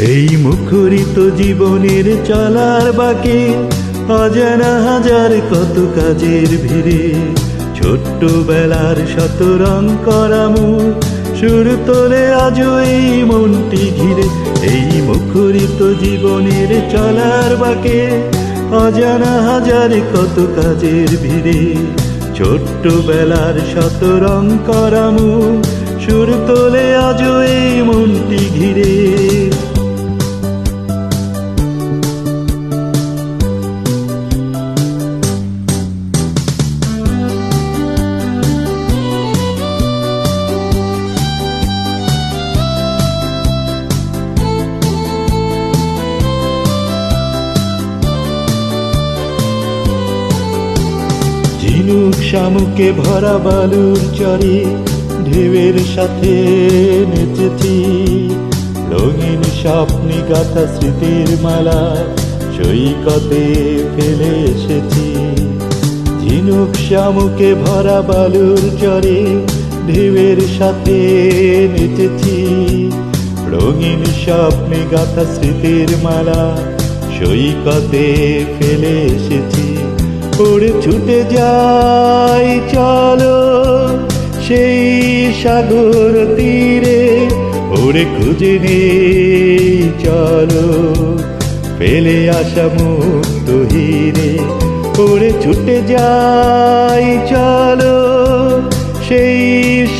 এই মুখরিত জীবনের চলার বাকি অজানা হাজার কত কাজের ভিড়ে। ছোট্ট বেলার শত রং করামু সুর তোলে আজ এই মনটি ঘিরে। এই মুখরিত জীবনের চলার বাকে অজানা হাজার কত কাজের ভিড়ে। ছোট্ট বেলার শত রং করামু সুর ঝিনুক শামুকে ভরা বালুর চরে, ঢেউয়ের সাথে নেচেছি। রঙিন স্বপ্নে গাথা স্মৃতির মালা সৈকতে ফেলে এসেছি। ঝিনুক শামুকে ভরা বালুর চরে, ঢেউয়ের সাথে নেচেছি। রঙিন স্বপ্নে গাথা স্মৃতির মালা সৈকতে ফেলে এসেছি। উড়ে ছুটে যাই চলো সেই সাগর তীরে, ওরে খুঁজে নেই চলো। ফেলে আসা মুক্ত হিরে ওরে ছুটে যাই, চলো সেই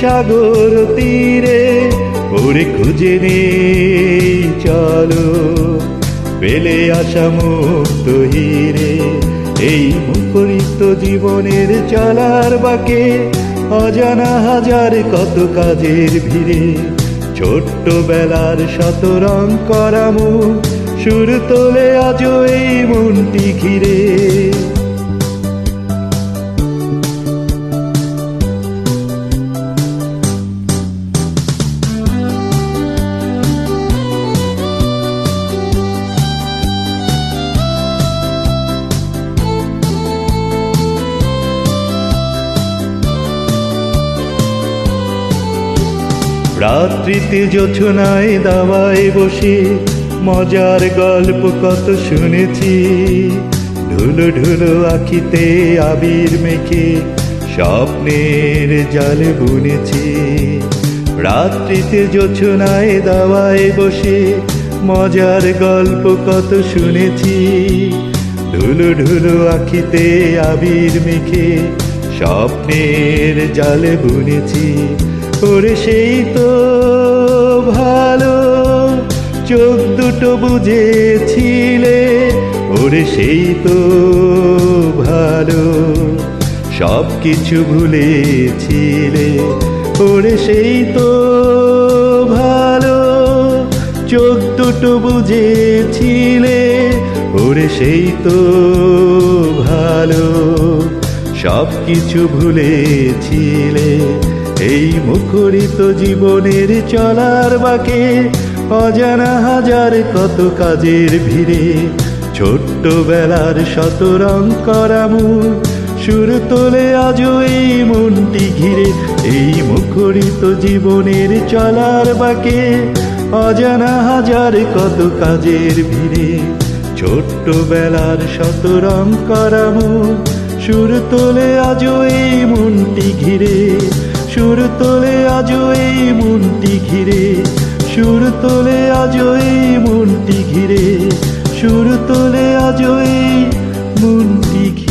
সাগর তীরে, ওরে খুঁজে নেই চলো। পেলে আসা মুক্ত হিরে এই মুখরিত জীবনের চলার বাকে অজানা হাজার কত কাজের ভিড়ে। ছোট্ট বেলার শত রং করামু সুর তোলে আজ এই মনটি ঘিরে। রাত্রিতে যোছনায় দাওয়ায় বসে মজার গল্প কত শুনেছি। ঢুলো ঢুলো আখিতে আবির মেখে স্বপ্নের জালে বুনেছি। রাত্রিতে যোছনায় দাওয়ায় বসে মজার গল্প কত শুনেছি। ঢুলো ঢুলো আখিতে আবির মেখে স্বপ্নের জালে বুনেছি। ওরে সেই তো ভালো। চোখ দুটো বুঝেছিলে, ওরে সেই তো ভালো। সব কিছু ভুলেছিলে, ওরে সেই তো ভালো। চোখ দুটো বুঝেছিলে, ওরে সেই তো ভালো। সব কিছু ভুলেছিলে এই মুখরিত জীবনের চলার বাকে অজানা হাজার কত কাজের ভিড়ে। ছোট্ট বেলার শত রং করামু সুর তোলে আজ এই মনটি ঘিরে। এই মুখরিত জীবনের চলার বাকে অজানা হাজার কত কাজের ভিড়ে। ছোট্ট বেলার শত রং করামু সুর তোলে আজ এই মনটি ঘিরে। সুর তোলে আজ এই মনটি ঘিরে, সুর তোলে আজ এই মনটি ঘিরে, সুর তোলে আজ এই মনটি ঘিরে।